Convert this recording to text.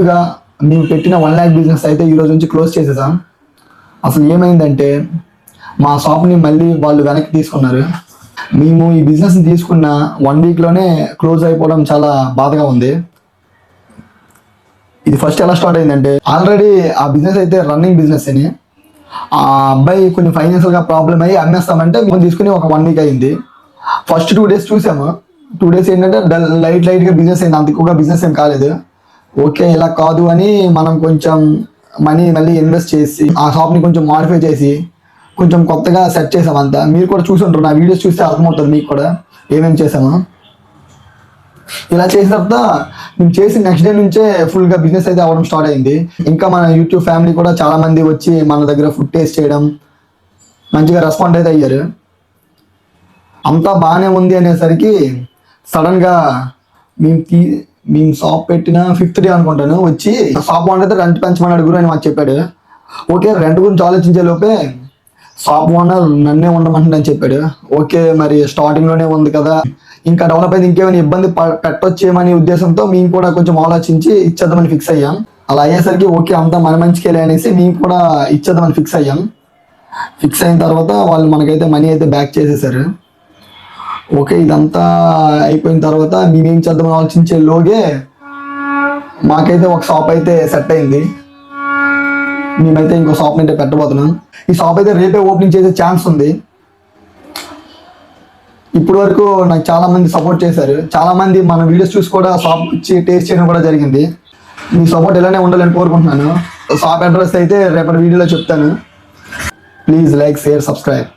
ముందుగా మేము పెట్టిన వన్ ల్యాక్ బిజినెస్ అయితే ఈ రోజు నుంచి క్లోజ్ చేసేసాం? అసలు ఏమైందంటే మా షాప్ని మళ్ళీ వాళ్ళు వెనక్కి తీసుకున్నారు. మేము ఈ బిజినెస్ని తీసుకున్న వన్ వీక్లోనే క్లోజ్ అయిపోవడం చాలా బాధగా ఉంది. ఇది ఫస్ట్ ఎలా స్టార్ట్ అయిందంటే ఆల్రెడీ ఆ బిజినెస్ అయితే రన్నింగ్ బిజినెస్ అని ఆ అబ్బాయి కొన్ని ఫైనాన్షియల్గా ప్రాబ్లం అయ్యి అమ్మేస్తామంటే మేము తీసుకుని ఒక వన్ వీక్ అయింది. ఫస్ట్ టూ డేస్ చూసాము. టూ డేస్ ఏంటంటే లైట్ లైట్గా బిజినెస్ అయింది. అంత ఎక్కువగా బిజినెస్ ఏం కాలేదు. ఓకే ఇలా కాదు అని మనం కొంచెం మనీ మళ్ళీ ఇన్వెస్ట్ చేసి ఆ షాప్ని కొంచెం మాడిఫై చేసి కొంచెం కొత్తగా సెట్ చేసామంతా మీరు కూడా చూసి ఉంటారు. నా వీడియోస్ చూస్తే అర్థమవుతుంది మీకు కూడా. ఏమేమి చేసామో. ఇలా చేసిన తర్వాత మేము చేసి నెక్స్ట్ డే నుంచే ఫుల్గా బిజినెస్ అయితే అవ్వడం స్టార్ట్ అయింది. ఇంకా మన యూట్యూబ్ ఫ్యామిలీ కూడా చాలా మంది వచ్చి మన దగ్గర ఫుడ్ టేస్ట్ చేయడం మంచిగా రెస్పాండ్ అయితే అయ్యారు. అంతా బాగానే ఉంది అనేసరికి సడన్గా మేము తీ మేము షాప్ పెట్టిన ఫిఫ్త్ డే అనుకుంటాను వచ్చి షాప్ ఓనర్ అయితే రెంట్ పెంచమని అడుగురు అని మాకు చెప్పాడు. ఓకే రెంట్ గురించి ఆలోచించే లోపే షాప్ ఓనర్ నన్నే ఉండమంటుందని చెప్పాడు. ఓకే మరి స్టార్టింగ్లోనే ఉంది కదా. ఇంకా డెవలప్ అయితే ఇంకేమైనా ఇబ్బంది ప- పెట్టొచ్చేమనే ఉద్దేశంతో మేము కూడా కొంచెం ఆలోచించి ఇచ్చేద్దామని ఫిక్స్ అయ్యాం. అలా అయ్యేసరికి ఓకే అంతా మన మంచికేలే అనేసి మేము కూడా ఇచ్చేద్దామని ఫిక్స్ అయ్యాం. ఫిక్స్ అయిన తర్వాత వాళ్ళు మనకైతే మనీ అయితే బ్యాక్ చేసేసారు. ఓకే ఇదంతా అయిపోయిన తర్వాత మేమేం చేద్దామని ఆలోచించే లోగే మాకైతే ఒక షాప్ అయితే సెట్ అయింది. మేమైతే ఇంకో షాప్ అయితే పెట్టబోతున్నాం. ఈ షాప్ అయితే రేపే ఓపెనింగ్ చేసే ఛాన్స్ ఉంది. ఇప్పటి వరకు నాకు చాలా మంది సపోర్ట్ చేశారు. చాలా మంది మన వీడియోస్ చూసి కూడా షాప్ వచ్చి టేస్ట్ చేయడం కూడా జరిగింది. మీ సపోర్ట్ ఇలానే ఉండాలని కోరుకుంటున్నాను. షాప్ అడ్రస్ అయితే రేపటి వీడియోలో చెప్తాను. Please like share subscribe.